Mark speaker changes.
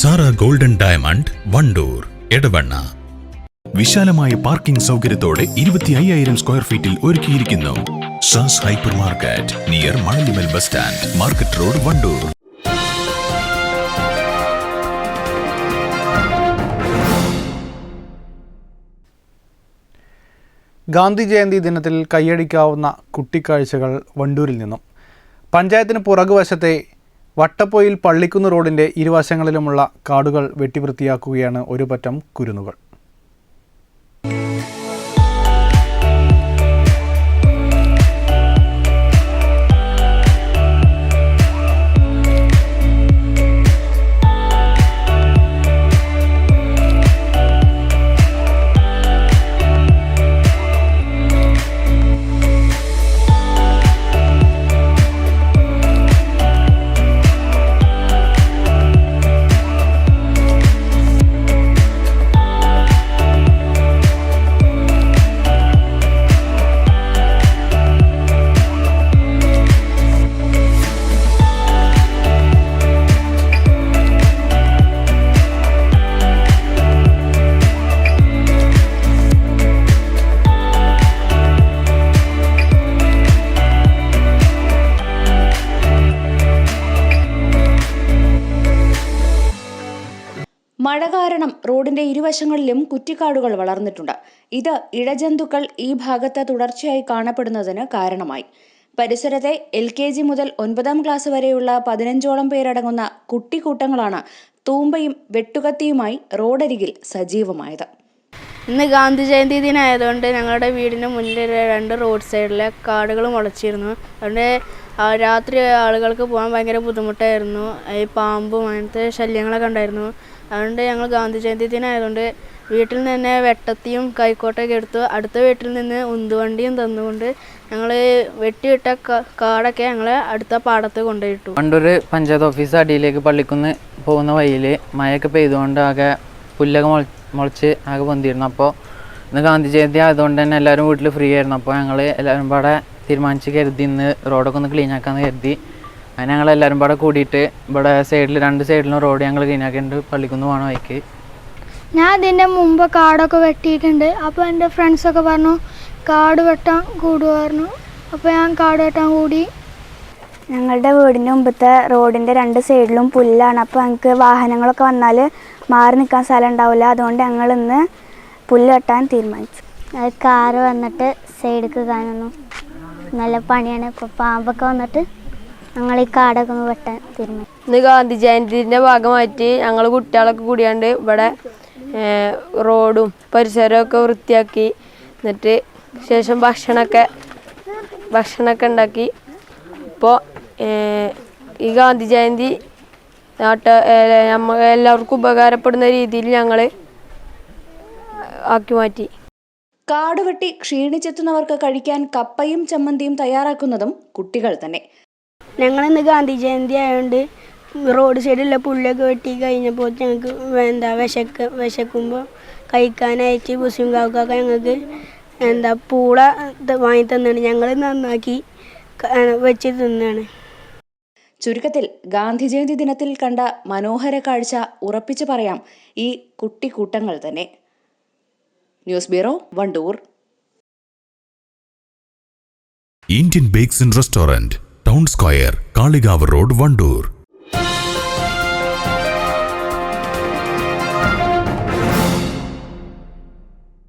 Speaker 1: Zara golden diamond Wandoor Edavanna.
Speaker 2: വിശാലമായ parking സൗകര്യത്തോടെ ഇരുപത്തി അയ്യായിരം സ്ക്വയർ ഫീറ്റിൽ ഒരുക്കിയിരിക്കുന്നു. സാസ് hyper market near Manalimal bus stand market road Wandoor.
Speaker 3: Gandhi Jayanti ദിനത്തിൽ കൈയടിക്കാവുന്ന കുട്ടിക്കാഴ്ചകൾ വണ്ടൂരിൽ നിന്നും. പഞ്ചായത്തിന് പുറകുവശത്തെ വട്ടപ്പൊയിൽ പള്ളിക്കുന്ന് റോഡിന്റെ ഇരുവശങ്ങളിലുമുള്ള കാടുകൾ വെട്ടിവൃത്തിയാക്കുകയാണ് ഒരു പറ്റം കുരുന്നുകൾ.
Speaker 4: മഴ കാരണം റോഡിന്റെ ഇരുവശങ്ങളിലും കുറ്റിക്കാടുകൾ വളർന്നിട്ടുണ്ട്. ഇത് ഇഴജന്തുക്കൾ ഈ ഭാഗത്ത് തുടർച്ചയായി കാണപ്പെടുന്നതിന് കാരണമായി. പരിസരത്തെ എൽ കെ ജി മുതൽ ഒൻപതാം ക്ലാസ് വരെയുള്ള പതിനഞ്ചോളം പേരടങ്ങുന്ന കുട്ടിക്കൂട്ടങ്ങളാണ് തൂമ്പയും വെട്ടുകത്തിയുമായി റോഡരികിൽ സജീവമായത്.
Speaker 5: ഇന്ന് ഗാന്ധി ജയന്തി ദിനമായതുകൊണ്ട് ഞങ്ങളുടെ വീടിന് മുന്നിൽ രണ്ട് റോഡ് സൈഡിലെ കാടുകൾ മുളച്ചിരുന്നു. അതുകൊണ്ട് രാത്രി ആളുകൾക്ക് പോകാൻ ഭയങ്കര ബുദ്ധിമുട്ടായിരുന്നു. ഈ പാമ്പും അങ്ങനത്തെ ശല്യങ്ങളൊക്കെ ഉണ്ടായിരുന്നു. അതുകൊണ്ട് ഞങ്ങൾ ഗാന്ധി ജയന്തി ദിനമായതുകൊണ്ട് വീട്ടിൽ നിന്ന് തന്നെ വെട്ടത്തിയും കൈക്കോട്ടൊക്കെ എടുത്തു അടുത്ത വീട്ടിൽ നിന്ന് ഉന്തുവണ്ടിയും തന്നുകൊണ്ട് ഞങ്ങൾ വെട്ടിയിട്ട കാടൊക്കെ ഞങ്ങൾ അടുത്ത പാടത്ത് കൊണ്ടുപോയിട്ടു.
Speaker 6: പണ്ടൊരു പഞ്ചായത്ത് ഓഫീസ് അടിയിലേക്ക് പള്ളിക്കുന്ന് പോകുന്ന വഴിയിൽ മഴയൊക്കെ പെയ്തുകൊണ്ട് ആകെ പുല്ലൊക്കെ മുള മുളച്ച് ആകെ പൊന്തിയിരുന്നു. അപ്പോൾ ഇന്ന് ഗാന്ധി ജയന്തി ആയതുകൊണ്ട് തന്നെ എല്ലാവരും വീട്ടിൽ ഫ്രീ ആയിരുന്നു. അപ്പോൾ ഞങ്ങൾ എല്ലാവരും പാടെ തീരുമാനിച്ച് കരുതി ഇന്ന് റോഡൊക്കെ ഒന്ന് ക്ലീൻ ആക്കാമെന്ന് കരുതി. അങ്ങനെ ഞങ്ങൾ എല്ലാവരും പാടെ കൂടിയിട്ട് ഇവിടെ സൈഡിൽ രണ്ട് സൈഡിലും റോഡ് ഞങ്ങൾ ക്ലീൻ ആക്കിയിട്ടുണ്ട്. പള്ളിക്കുന്ന് പോകണം വഴിക്ക്.
Speaker 7: ഞാൻ ഇതിന്റെ മുമ്പ് കാടൊക്കെ വെട്ടിയിട്ടുണ്ട്. അപ്പോൾ എന്റെ ഫ്രണ്ട്സൊക്കെ പറഞ്ഞു കാട് വെട്ടാൻ കൂടുമായിരുന്നു അപ്പോൾ ഞാൻ കാട് വെട്ടാൻ കൂടി.
Speaker 8: ഞങ്ങളുടെ വീടിന്റെ മുമ്പത്തെ റോഡിന്റെ രണ്ട് സൈഡിലും പുല്ലാണ്. അപ്പോൾ ഞങ്ങൾക്ക് വാഹനങ്ങളൊക്കെ വന്നാൽ മാറി നിൽക്കാൻ സ്ഥലം ഉണ്ടാവില്ല. അതുകൊണ്ട് ഞങ്ങൾ ഇന്ന് പുല്ല് വെട്ടാൻ തീരുമാനിച്ചു.
Speaker 7: അത് കാറ് വന്നിട്ട് സൈഡിലേക്ക് കാണുന്നു. നല്ല പണിയാണ്. ഇപ്പോൾ പാമ്പൊക്കെ വന്നിട്ട് ഞങ്ങൾ ഈ കാടൊക്കെ ഒന്ന് വെട്ടാൻ തീരുമാനിച്ചു.
Speaker 9: ഇന്ന് ഗാന്ധി ജയന്തിന്റെ ഭാഗമായിട്ട് ഞങ്ങൾ കുട്ടികളൊക്കെ കൂടിയാണ്ട് ഇവിടെ റോഡും പരിസരമൊക്കെ വൃത്തിയാക്കി എന്നിട്ട് ശേഷം ഭക്ഷണമൊക്കെ ഭക്ഷണമൊക്കെ ഉണ്ടാക്കി. ഇപ്പോൾ ഈ ഗാന്ധി ജയന്തി നാട്ട നമ്മ എല്ലാവർക്കും ഉപകാരപ്പെടുന്ന രീതിയിൽ ഞങ്ങൾ ആക്കി മാറ്റി.
Speaker 4: കാടുവെട്ടി ക്ഷീണിച്ചെത്തുന്നവർക്ക് കഴിക്കാൻ കപ്പയും ചമ്മന്തിയും തയ്യാറാക്കുന്നതും കുട്ടികൾ തന്നെ.
Speaker 5: ഞങ്ങളിന്ന് ഗാന്ധി ജയന്തി ആയതുകൊണ്ട് റോഡ് സൈഡിലുള്ള പുല്ലൊക്കെ വെട്ടി കഴിഞ്ഞപ്പോൾ ഞങ്ങൾക്ക് എന്താ വിശക്ക് വിശക്കുമ്പോൾ കഴിക്കാനായിട്ട് ബുസും കാക്കൊക്കെ ഞങ്ങൾക്ക് എന്താ പൂള വാങ്ങി തന്നാണ്. ഞങ്ങൾ നന്നാക്കി വെച്ച് തിന്നാണ്.
Speaker 4: ചുരുക്കത്തിൽ ഗാന്ധിജയന്തി ദിനത്തിൽ കണ്ട മനോഹര കാഴ്ച ഉറപ്പിച്ചു പറയാം ഈ കുട്ടിക്കൂട്ടങ്ങൾ തന്നെ. News bureau Wandoor.
Speaker 1: Indian bakes and restaurant town square Kalikavu road Wandoor.